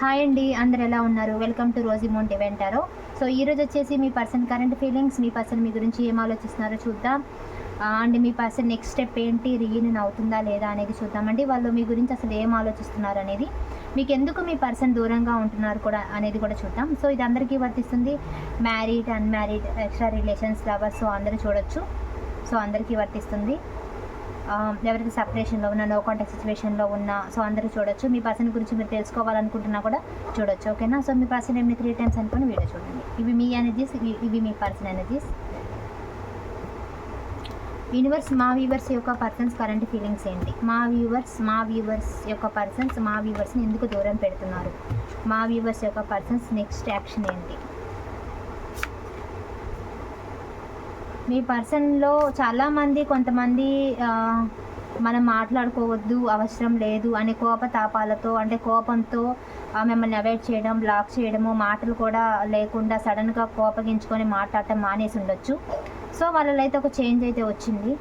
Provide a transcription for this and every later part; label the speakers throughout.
Speaker 1: Hi అండి అందరు ఎలా ఉన్నారు? వెల్కమ్ టు రోజీ మౌంట్ వెంటారో సో ఈరోజు వచ్చేసి మీ పర్సన్ కరెంట్ ఫీలింగ్స్ మీ పర్సన్ మీ గురించి ఏం ఆలోచిస్తున్నారో చూద్దాం. అండ్ మీ పర్సన్ నెక్స్ట్ స్టెప్ ఏంటి? రీయూనియన్ అవుతుందా లేదా అనేది చూద్దామండి. వాళ్ళు మీ గురించి అసలు ఏం ఆలోచిస్తున్నారు అనేది మీకు ఎందుకు మీ పర్సన్ దూరంగా ఉంటున్నారు కూడా అనేది కూడా చూద్దాం. సో ఇది అందరికీ వర్తిస్తుంది. Married unmarried extra relations lovers so అందరూ చూడొచ్చు. సో అందరికీ వర్తిస్తుంది. ఎవరికి సపరేషన్లో ఉన్న నో కాంటాక్ట్ సిచ్యువేషన్లో ఉన్న సో అందరూ చూడొచ్చు. మీ పర్సన్ గురించి మీరు తెలుసుకోవాలనుకుంటున్నా కూడా చూడొచ్చు ఓకేనా సో మీ పర్సన్ ఏమి త్రీ టైమ్స్ అనుకుని వీడియో చూడండి. ఇవి మీ ఎనర్జీస్ ఇవి మీ పర్సన్ ఎనర్జీస్ యూనివర్స్ మా వ్యూవర్స్ యొక్క పర్సన్స్ కరెంట్ ఫీలింగ్స్ ఏంటి? మా వ్యూవర్స్ మా వ్యూవర్స్ యొక్క పర్సన్స్ మా వ్యూవర్స్ని ఎందుకు దూరం పెడుతున్నారు? మా వ్యూవర్స్ యొక్క పర్సన్స్ నెక్స్ట్ యాక్షన్ ఏంటి? మీ పర్సన్లో చాలామంది కొంతమంది మనం మాట్లాడుకోవద్దు అవసరం లేదు అనే కోపతాపాలతో అంటే కోపంతో మిమ్మల్ని అవాయిడ్ చేయడం బ్లాక్ చేయడము మాటలు కూడా లేకుండా సడన్గా కోపగించుకొని మాట్లాడటం మానేసి ఉండొచ్చు. సో వాళ్ళలో అయితే ఒక చేంజ్ అయితే వచ్చింది.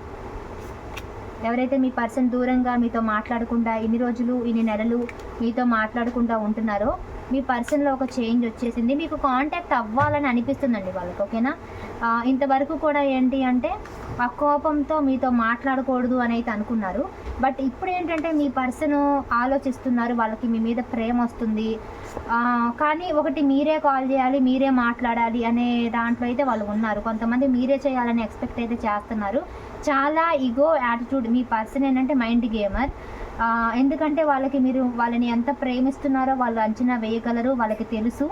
Speaker 1: ఎవరైతే మీ పర్సన్ దూరంగా మీతో మాట్లాడకుండా ఇన్ని రోజులు ఇన్ని నెలలు మీతో మాట్లాడకుండా ఉంటున్నారో మీ పర్సన్లో ఒక చేంజ్ వచ్చేసింది. మీకు కాంటాక్ట్ అవ్వాలని అనిపిస్తుందండి వాళ్ళకి ఓకేనా? ఇంతవరకు కూడా ఏంటి అంటే ఆ కోపంతో మీతో మాట్లాడకూడదు అని అయితే అనుకున్నారు. బట్ ఇప్పుడు ఏంటంటే మీ పర్సన్ ఆలోచిస్తున్నారు వాళ్ళకి మీ మీద ప్రేమ వస్తుంది. కానీ ఒకటి మీరే కాల్ చేయాలి మీరే మాట్లాడాలి అనే దాంట్లో అయితే వాళ్ళు ఉన్నారు. కొంతమంది మీరే చేయాలని ఎక్స్పెక్ట్ అయితే చేస్తున్నారు. చాలా ఇగో యాటిట్యూడ్ మీ పర్సన్ ఏంటంటే మైండ్ గేమర్ ఎందుకంటే వాళ్ళకి మీరు వాళ్ళని ఎంత ప్రేమిస్తున్నారో వాళ్ళు అంచనా వేయగలరు వాళ్ళకి తెలుసు.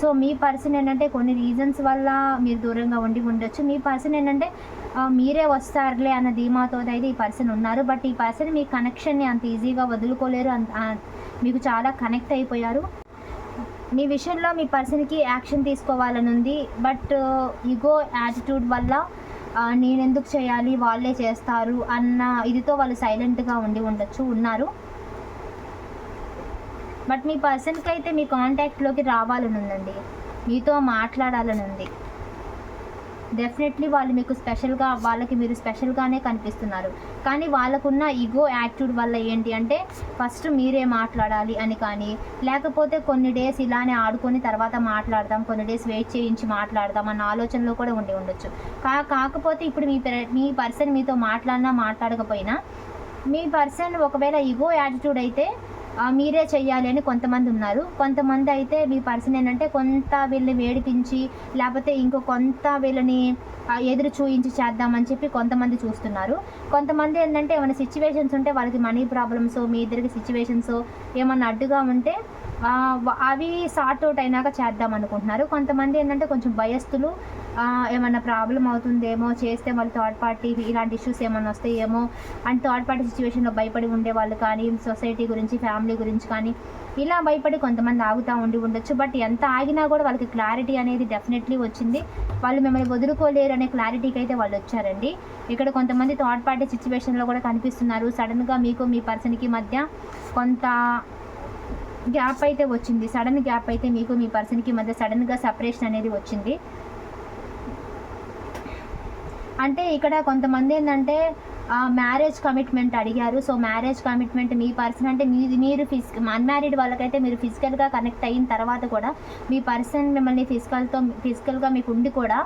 Speaker 1: సో మీ పర్సన్ ఏంటంటే కొన్ని రీజన్స్ వల్ల మీరు దూరంగా ఉండి ఉండొచ్చు. మీ పర్సన్ ఏంటంటే మీరే వస్తారులే అన్న ధీమాతో అయితే ఈ పర్సన్ ఉన్నారు. బట్ ఈ పర్సన్ మీ కనెక్షన్ని అంత ఈజీగా వదులుకోలేరు. అంత మీకు చాలా కనెక్ట్ అయిపోయారు. మీ విషయంలో మీ పర్సన్కి యాక్షన్ తీసుకోవాలని ఉంది బట్ ఇగో యాటిట్యూడ్ వల్ల నేనెందుకు నేను ఎందుకు చేయాలి? వాళ్ళే చేస్తారు అన్న ఇదితో వాళ్ళు సైలెంట్గా ఉండి ఉండొచ్చు ఉన్నారు. బట్ మీ పర్సన్కి అయితే మీ కాంటాక్ట్లోకి రావాలని ఉందండి మీతో మాట్లాడాలని ఉంది డెఫినెట్లీ వాళ్ళు మీకు స్పెషల్గా వాళ్ళకి మీరు స్పెషల్గానే కనిపిస్తున్నారు. కానీ వాళ్ళకున్న ఈగో యాటిట్యూడ్ వల్ల ఏంటి అంటే ఫస్ట్ మీరే మాట్లాడాలి అని కానీ లేకపోతే కొన్ని డేస్ ఇలానే ఆడుకొని తర్వాత మాట్లాడదాం కొన్ని డేస్ వెయిట్ చేయించి మాట్లాడదాం అన్న ఆలోచనలో కూడా ఉండి ఉండొచ్చు. కా కాకపోతే ఇప్పుడు మీ మీ పర్సన్ మీతో మాట్లాడినా మాట్లాడకపోయినా మీ పర్సన్ ఒకవేళ ఈగో యాటిట్యూడ్ అయితే మీరే చెయ్యాలి అని కొంతమంది ఉన్నారు. కొంతమంది అయితే మీ పర్సన్ ఏంటంటే కొంత వీళ్ళని వేడిపించి లేకపోతే ఇంకో కొంత వీళ్ళని ఎదురు చూయించి చేద్దామని చెప్పి కొంతమంది చూస్తున్నారు. కొంతమంది ఏంటంటే ఏమైనా సిచ్యువేషన్స్ ఉంటే వాళ్ళకి మనీ ప్రాబ్లమ్స్ మీ ఇద్దరికి సిచ్యువేషన్స్ ఏమన్నా అడ్డుగా ఉంటే అవి సార్ట్ అవుట్ అయినాక చేద్దాం అనుకుంటున్నారు. కొంతమంది ఏంటంటే కొంచెం భయస్థులు ఏమైనా ఏమన్నా ప్రాబ్లం అవుతుందేమో చేస్తే వాళ్ళు థర్డ్ పార్టీ ఇలాంటి ఇష్యూస్ ఏమైనా వస్తాయేమో అండ్ థర్డ్ పార్టీ సిచ్యువేషన్లో భయపడి ఉండే వాళ్ళు కానీ సొసైటీ గురించి ఫ్యామిలీ గురించి కానీ ఇలా భయపడి కొంతమంది ఆగుతూ ఉండి ఉండొచ్చు. బట్ ఎంత ఆగినా కూడా వాళ్ళకి క్లారిటీ అనేది డెఫినెట్లీ వచ్చింది. వాళ్ళు మిమ్మల్ని వదులుకోలేరు అనే క్లారిటీకి అయితే వాళ్ళు వచ్చారండి. ఇక్కడ కొంతమంది థర్డ్ పార్టీ సిచ్యువేషన్లో కూడా కనిపిస్తున్నారు. సడన్గా మీకు మీ పర్సన్కి మధ్య కొంత గ్యాప్ అయితే వచ్చింది. సడన్ గ్యాప్ అయితే మీకు మీ పర్సన్కి మధ్య సడన్గా సపరేషన్ అనేది వచ్చింది. అంటే ఇక్కడ కొంతమంది ఏంటంటే మ్యారేజ్ కమిట్మెంట్ అడిగారు. సో మ్యారేజ్ కమిట్మెంట్ మీ పర్సన్ అంటే మీ మీరు ఫిజ్ అన్మ్యారీడ్ వాళ్ళకైతే మీరు ఫిజికల్గా కనెక్ట్ అయిన తర్వాత కూడా మీ పర్సన్ మిమ్మల్ని ఫిజికల్తో ఫిజికల్గా మీకు ఉండి కూడా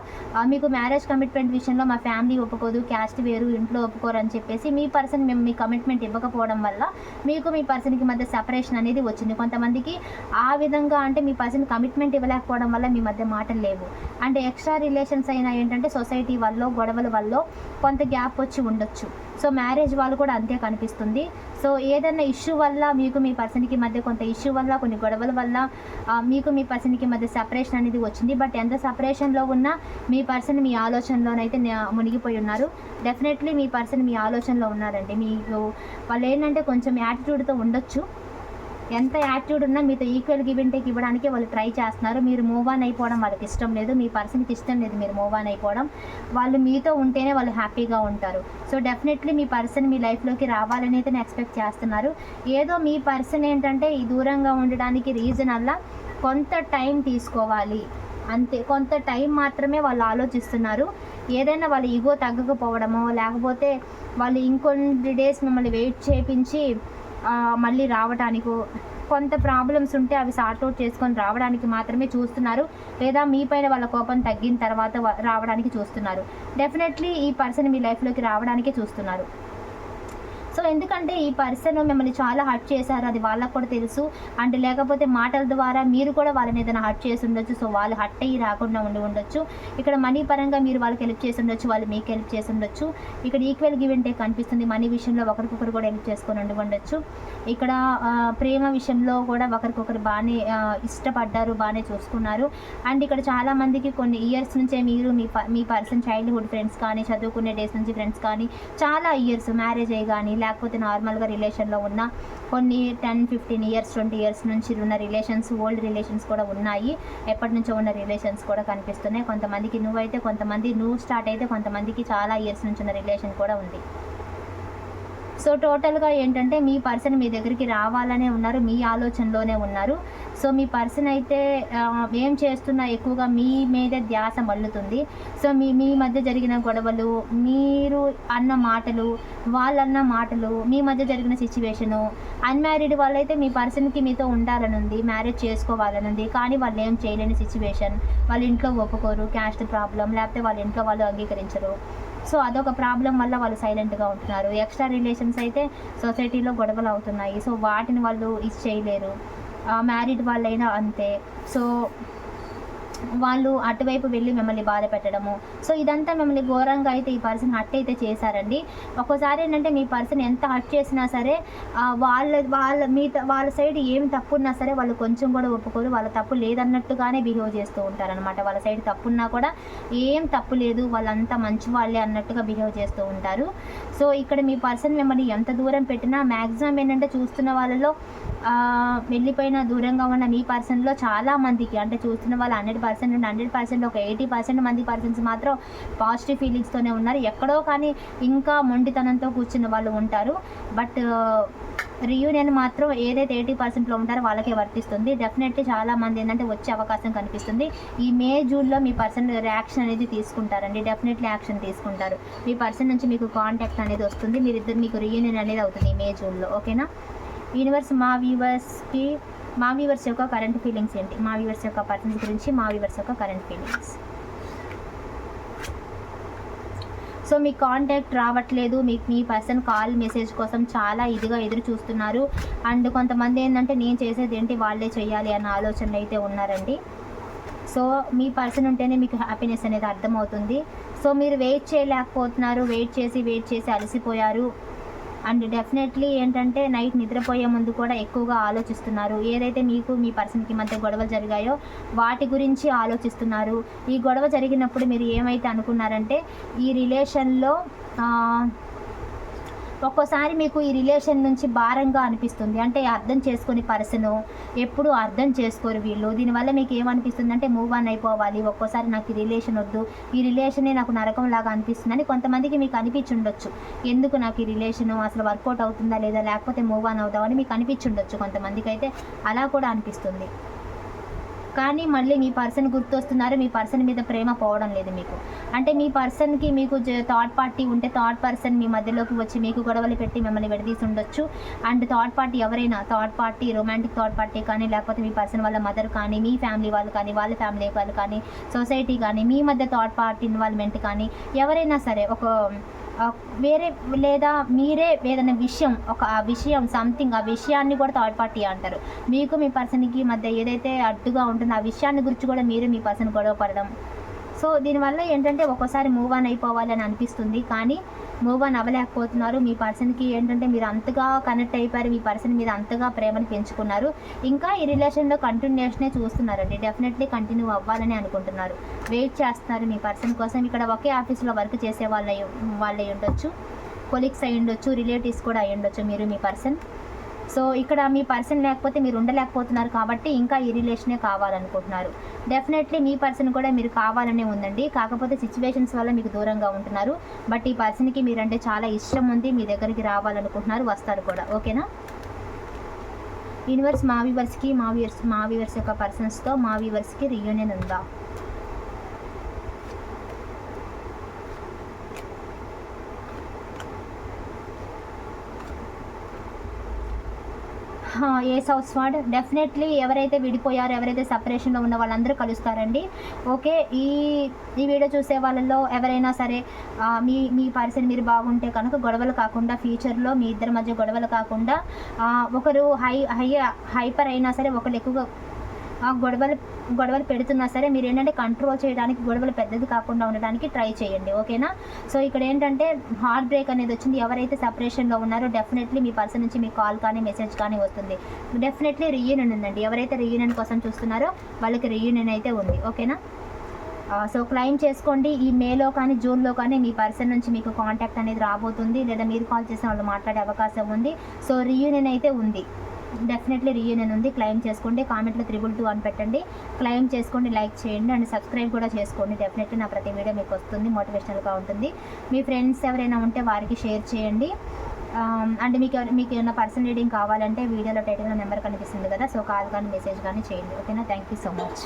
Speaker 1: మీకు మ్యారేజ్ కమిట్మెంట్ విషయంలో మా ఫ్యామిలీ ఒప్పుకోదు క్యాస్ట్ వేరు ఇంట్లో ఒప్పుకోరు అని చెప్పేసి మీ పర్సన్ మేము మీ కమిట్మెంట్ ఇవ్వకపోవడం వల్ల మీకు మీ పర్సన్కి మధ్య సపరేషన్ అనేది వచ్చింది. కొంతమందికి ఆ విధంగా అంటే మీ పర్సన్ కమిట్మెంట్ ఇవ్వలేకపోవడం వల్ల మీ మధ్య మాటలు లేవు. అంటే ఎక్స్ట్రా రిలేషన్స్ అయినా ఏంటంటే సొసైటీ వల్ల గొడవల వల్ల కొంత గ్యాప్ వచ్చి ఉండొచ్చు. సో మ్యారేజ్ వాళ్ళు కూడా అంతే కనిపిస్తుంది. సో ఏదైనా ఇష్యూ వల్ల మీకు మీ పర్సన్కి మధ్య కొంత ఇష్యూ వల్ల కొన్ని గొడవల వల్ల మీకు మీ పర్సన్కి మధ్య సపరేషన్ అనేది వచ్చింది. బట్ ఎంత సపరేషన్లో ఉన్నా మీ పర్సన్ మీ ఆలోచనలోనైతే మునిగిపోయి ఉన్నారు. డెఫినెట్లీ మీ పర్సన్ మీ ఆలోచనలో ఉన్నారండి. మీకు వాళ్ళు ఏంటంటే కొంచెం యాటిట్యూడ్తో ఉండొచ్చు. ఎంత యాటిట్యూడ్ ఉన్నా మీతో ఈక్వల్ గివ్ అండ్ టేక్ ఇవ్వడానికి వాళ్ళు ట్రై చేస్తున్నారు. మీరు మూవ్ ఆన్ అయిపోవడం వాళ్ళకి ఇష్టం లేదు. మీ పర్సన్కి ఇష్టం లేదు మీరు మూవ్ ఆన్ అయిపోవడం. వాళ్ళు మీతో ఉంటేనే వాళ్ళు హ్యాపీగా ఉంటారు. సో డెఫినెట్లీ మీ పర్సన్ మీ లైఫ్లోకి రావాలని అయితే ఎక్స్పెక్ట్ చేస్తున్నారు. ఏదో మీ పర్సన్ ఏంటంటే ఈ దూరంగా ఉండడానికి రీజన్ అలా కొంత టైం తీసుకోవాలి. అంతే కొంత టైం మాత్రమే వాళ్ళు ఆలోచిస్తున్నారు. ఏదైనా వాళ్ళ ఈగో తగ్గకపోవడమో లేకపోతే వాళ్ళు ఇంకొన్ని డేస్ మిమ్మల్ని వెయిట్ చేపించి మళ్ళీ రావటానికో కొంత ప్రాబ్లమ్స్ ఉంటే అవి సార్ట్అవుట్ చేసుకొని రావడానికి మాత్రమే చూస్తున్నారు. లేదా మీ పైన వాళ్ళ కోపం తగ్గిన తర్వాత రావడానికి చూస్తున్నారు. డెఫినెట్లీ ఈ పర్సన్ మీ లైఫ్లోకి రావడానికే చూస్తున్నారు. సో ఎందుకంటే ఈ పర్సన్ మిమ్మల్ని చాలా హర్ట్ చేశారు అది వాళ్ళకు కూడా తెలుసు. అండ్ లేకపోతే మాటల ద్వారా మీరు కూడా వాళ్ళని ఏదైనా హర్ట్ చేసి ఉండొచ్చు. సో వాళ్ళు హర్ట్ అయ్యి రాకుండా ఉండి ఉండొచ్చు. ఇక్కడ మనీ పరంగా మీరు వాళ్ళకి హెల్ప్ చేసి ఉండొచ్చు వాళ్ళు మీకు హెల్ప్ చేసి ఉండొచ్చు. ఇక్కడ ఈక్వల్ గివ్ అండ్ టేక్ కనిపిస్తుంది. మనీ విషయంలో ఒకరికొకరు కూడా హెల్ప్ చేసుకొని ఉండి ఉండొచ్చు. ఇక్కడ ప్రేమ విషయంలో కూడా ఒకరికొకరు బాగానే ఇష్టపడ్డారు బాగానే చూసుకున్నారు. అండ్ ఇక్కడ చాలామందికి కొన్ని ఇయర్స్ నుంచే మీరు మీ ప- మీ పర్సన్ చైల్డ్హుడ్ ఫ్రెండ్స్ కానీ చదువుకునే డేస్ నుంచి ఫ్రెండ్స్ కానీ చాలా ఇయర్స్ మ్యారేజ్ అయ్యి కానీ లేకపోతే నార్మల్గా రిలేషన్లో ఉన్న కొన్ని ten fifteen years twenty years నుంచి ఉన్న రిలేషన్స్ ఓల్డ్ రిలేషన్స్ కూడా ఉన్నాయి. ఎప్పటి నుంచో ఉన్న రిలేషన్స్ కూడా కనిపిస్తున్నాయి. కొంతమందికి నువ్వైతే కొంతమంది నువ్వు స్టార్ట్ అయితే కొంతమందికి చాలా ఇయర్స్ నుంచి ఉన్న రిలేషన్ కూడా ఉంది. సో టోటల్గా ఏంటంటే మీ పర్సన్ మీ దగ్గరికి రావాలనే ఉన్నారు మీ ఆలోచనలోనే ఉన్నారు. సో మీ పర్సన్ అయితే ఏం చేస్తున్నా ఎక్కువగా మీ మీద ధ్యాస మల్లుతుంది. సో మీ మీ మధ్య జరిగిన గొడవలు మీరు అన్న మాటలు వాళ్ళన్న మాటలు మీ మధ్య జరిగిన సిచ్యువేషను అన్మ్యారీడ్ వాళ్ళైతే మీ పర్సన్కి మీతో ఉండాలని ఉంది మ్యారేజ్ చేసుకోవాలని ఉంది కానీ వాళ్ళు ఏం చేయలేని సిచ్యువేషన్ వాళ్ళ ఇంట్లో ఒప్పుకోరు క్యాస్ట్ ప్రాబ్లం లేకపోతే వాళ్ళ ఇంట్లో వాళ్ళు అంగీకరించరు. సో అదొక ప్రాబ్లం వల్ల వాళ్ళు సైలెంట్గా ఉంటున్నారు. ఎక్స్ట్రా రిలేషన్స్ అయితే సొసైటీలో గొడవలు అవుతున్నాయి. సో వాటిని వాళ్ళు ఇది చేయలేరు. మ్యారీడ్ వాళ్ళైనా అంతే. సో వాళ్ళు అటువైపు వెళ్ళి మిమ్మల్ని బాధ పెట్టడము. సో ఇదంతా మిమ్మల్ని ఘోరంగా అయితే ఈ పర్సన్ హట్ అయితే చేశారండి. ఒక్కోసారి ఏంటంటే మీ పర్సన్ ఎంత హట్ చేసినా సరే వాళ్ళ వాళ్ళ మీ వాళ్ళ సైడ్ ఏం తప్పు ఉన్నా సరే వాళ్ళు కొంచెం కూడా ఒప్పుకోరు. వాళ్ళ తప్పు లేదన్నట్టుగానే బిహేవ్ చేస్తూ ఉంటారనమాట వాళ్ళ సైడ్ తప్పు ఉన్నా కూడా ఏం తప్పు లేదు. వాళ్ళంతా మంచి వాళ్ళే అన్నట్టుగా బిహేవ్ చేస్తూ ఉంటారు. సో ఇక్కడ మీ పర్సన్ మిమ్మల్ని ఎంత దూరం పెట్టినా మ్యాక్సిమం ఏంటంటే చూస్తున్న వాళ్ళలో వెళ్ళిపోయిన దూరంగా ఉన్న మీ పర్సన్లో చాలా మందికి అంటే చూస్తున్న వాళ్ళు హండ్రెడ్ పర్సెంట్ నుండి హండ్రెడ్ పర్సెంట్ ఒక ఎయిటీ పర్సెంట్ మంది పర్సన్స్ మాత్రం పాజిటివ్ ఫీలింగ్స్తోనే ఉన్నారు. ఎక్కడో కానీ ఇంకా మొండితనంతో కూర్చున్న వాళ్ళు ఉంటారు. బట్ రియూనియన్ మాత్రం ఏదైతే ఎయిటీ పర్సెంట్లో ఉంటారో వాళ్ళకే వర్తిస్తుంది. డెఫినెట్లీ చాలా మంది ఏంటంటే వచ్చే అవకాశం కనిపిస్తుంది. ఈ మే జూన్లో మీ పర్సన్ రియాక్షన్ అనేది తీసుకుంటారండి. డెఫినెట్లీ యాక్షన్ తీసుకుంటారు. మీ పర్సన్ నుంచి మీకు కాంటాక్ట్ అనేది వస్తుంది. మీరిద్దరు మీకు రియూనియన్ అనేది అవుతుంది మే జూన్లో. ఓకేనా? యూనివర్స్ మా వ్యూవర్స్కి మా వ్యూవర్స్ యొక్క కరెంట్ ఫీలింగ్స్ ఏంటి? మా వ్యూవర్స్ యొక్క పర్సన్స్ గురించి మా వ్యూవర్స్ యొక్క కరెంట్ ఫీలింగ్స్ సో మీ కాంటాక్ట్ రావట్లేదు. మీకు మీ పర్సన్ కాల్ మెసేజ్ కోసం చాలా ఇదిగా ఎదురు చూస్తున్నారు. అండ్ కొంతమంది ఏంటంటే నేను చేసేది ఏంటి? వాళ్ళే చేయాలి అన్న ఆలోచనలు అయితే ఉన్నారండి. సో మీ పర్సన్ ఉంటేనే మీకు హ్యాపీనెస్ అనేది అర్థమవుతుంది. సో మీరు వెయిట్ చేయలేకపోతున్నారు. వెయిట్ చేసి వెయిట్ చేసి అలసిపోయారు. అండ్ డెఫినెట్లీ ఏంటంటే నైట్ నిద్రపోయే ముందు కూడా ఎక్కువగా ఆలోచిస్తున్నారు. ఏదైతే మీకు మీ పర్సన్కి మధ్య గొడవలు జరిగాయో వాటి గురించి ఆలోచిస్తున్నారు. ఈ గొడవ జరిగినప్పుడు మీరు ఏమైతే అనుకున్నారంటే ఈ రిలేషన్లో ఒక్కోసారి మీకు ఈ రిలేషన్ నుంచి భారంగా అనిపిస్తుంది. అంటే అర్థం చేసుకుని పర్సన్ ఎప్పుడు అర్థం చేసుకోరు వీళ్ళు. దీనివల్ల మీకు ఏమనిపిస్తుంది అంటే మూవ్ ఆన్ అయిపోవాలి. ఒక్కోసారి నాకు ఈ రిలేషన్ వద్దు. ఈ రిలేషనే నాకు నరకం లాగా అనిపిస్తుంది అని కొంతమందికి మీకు అనిపించుండొచ్చు. ఎందుకు నాకు ఈ రిలేషన్ అసలు వర్కౌట్ అవుతుందా లేదా? లేకపోతే మూవ్ ఆన్ అవుతామని మీకు అనిపించుండొచ్చు కొంతమందికి అయితే అలా కూడా అనిపిస్తుంది. కానీ మళ్ళీ మీ పర్సన్ గుర్తొస్తున్నారు మీ పర్సన్ మీద ప్రేమ పోవడం లేదు మీకు. అంటే మీ పర్సన్కి మీకు థర్డ్ పార్టీ ఉంటే థర్డ్ పర్సన్ మీ మధ్యలోకి వచ్చి మీకు గొడవలు పెట్టి మిమ్మల్ని విడదీసి ఉండొచ్చు అండ్ థర్డ్ పార్టీ ఎవరైనా third party romantic third party కానీ లేకపోతే మీ పర్సన్ వాళ్ళ మదర్ కానీ మీ ఫ్యామిలీ వాళ్ళు కానీ వాళ్ళ ఫ్యామిలీ వాళ్ళు కానీ సొసైటీ కానీ మీ మధ్య థర్డ్ పార్టీ ఇన్వాల్వ్మెంట్ కానీ ఎవరైనా సరే ఒక వేరే లేదా మీరే ఏదైనా విషయం ఒక ఆ విషయం సంథింగ్ ఆ విషయాన్ని కూడా థర్డ్ పార్టీ అంటారు. మీకు మీ పర్సన్కి మధ్య ఏదైతే అడ్డుగా ఉంటుందో ఆ విషయాన్ని గురించి కూడా మీరు మీ పర్సన్ గొడవ పడడం. సో దీనివల్ల ఏంటంటే ఒక్కోసారి మూవ్ ఆన్ అయిపోవాలని అనిపిస్తుంది. కానీ మూవ్ ఆన్ అవ్వలేకపోతున్నారు. మీ పర్సన్కి ఏంటంటే మీరు అంతగా కనెక్ట్ అయిపోయారు. మీ పర్సన్ మీద అంతగా ప్రేమను పెంచుకున్నారు. ఇంకా ఈ రిలేషన్లో కంటిన్యూషనే చూస్తున్నారండి. డెఫినెట్లీ కంటిన్యూ అవ్వాలని అనుకుంటున్నారు. వెయిట్ చేస్తున్నారు మీ పర్సన్ కోసం. ఇక్కడ ఒకే ఆఫీస్లో వర్క్ చేసే వాళ్ళ వాళ్ళై ఉండొచ్చు. కొలీగ్స్ అయి ఉండొచ్చు రిలేటివ్స్ కూడా అయి ఉండొచ్చు మీరు మీ పర్సన్ సో ఇక్కడ మీ పర్సన్ లేకపోతే మీరు ఉండలేకపోతున్నారు కాబట్టి ఇంకా ఈ రిలేషనే కావాలనుకుంటున్నారు. డెఫినెట్లీ మీ పర్సన్ కూడా మీరు కావాలనే ఉందండి. కాకపోతే సిచ్యువేషన్స్ వల్ల మీకు దూరంగా ఉంటున్నారు. బట్ ఈ పర్సన్కి మీరంటే చాలా ఇష్టం ఉంది. మీ దగ్గరికి రావాలనుకుంటున్నారు. వస్తారు కూడా. ఓకేనా? యూనివర్స్ మా వ్యూవర్స్కి మా వ్యూవర్స్ మా వ్యూవర్స్ యొక్క పర్సన్స్తో మా వ్యూవర్స్కి రియూనియన్ ఉందా? ఏ హౌస్ స్వాడ్? డెఫినెట్లీ ఎవరైతే విడిపోయారో ఎవరైతే సపరేషన్లో ఉన్న వాళ్ళందరూ కలుస్తారండి. ఓకే ఈ ఈ వీడియో చూసే వాళ్ళలో ఎవరైనా సరే మీ మీ పర్సన్ మీరు బాగుంటే కనుక గొడవలు కాకుండా ఫ్యూచర్లో మీ ఇద్దరి మధ్య గొడవలు కాకుండా ఒకరు హై హై హైపర్ అయినా సరే ఒకరు ఎక్కువగా గొడవలు గొడవలు పెడుతున్నా సరే మీరు ఏంటంటే కంట్రోల్ చేయడానికి గొడవలు పెద్దది కాకుండా ఉండడానికి ట్రై చేయండి ఓకేనా? సో ఇక్కడ ఏంటంటే హార్ట్ బ్రేక్ అనేది వచ్చింది. ఎవరైతే సపరేషన్లో ఉన్నారో డెఫినెట్లీ మీ పర్సన్ నుంచి మీ కాల్ కానీ మెసేజ్ కానీ వస్తుంది. డెఫినెట్లీ రీయూనియన్ ఉందండి. ఎవరైతే రీయూనియన్ కోసం చూస్తున్నారో వాళ్ళకి రీయూనియన్ అయితే ఉంది ఓకేనా? సో క్లైమ్ చేసుకోండి. ఈ మేలో కానీ జూన్లో కానీ మీ పర్సన్ నుంచి మీకు కాంటాక్ట్ అనేది రాబోతుంది. లేదా మీరు కాల్ చేసిన వాళ్ళు మాట్లాడే అవకాశం ఉంది. సో రీయూనియన్ అయితే ఉంది. డెఫినెట్లీ రీయూనియన్ ఉంది. క్లైమ్ చేసుకోండి. కామెంట్లో త్రిబుల్ టూ అని పెట్టండి. క్లైమ్ చేసుకోండి లైక్ చేయండి అండ్ సబ్స్క్రైబ్ కూడా చేసుకోండి. డెఫినెట్లీ నా ప్రతి వీడియో మీకు వస్తుంది మోటివేషనల్గా ఉంటుంది. మీ ఫ్రెండ్స్ ఎవరైనా ఉంటే వారికి షేర్ చేయండి. Um, అండ్ మీకు మీకు ఏమైనా పర్సన్ రీడింగ్ కావాలంటే వీడియోలో టైటిల్ నెంబర్ కనిపిస్తుంది కదా సో కాల్ కానీ మెసేజ్ కానీ చేయండి. ఓకేనా థ్యాంక్ యూ సో మచ్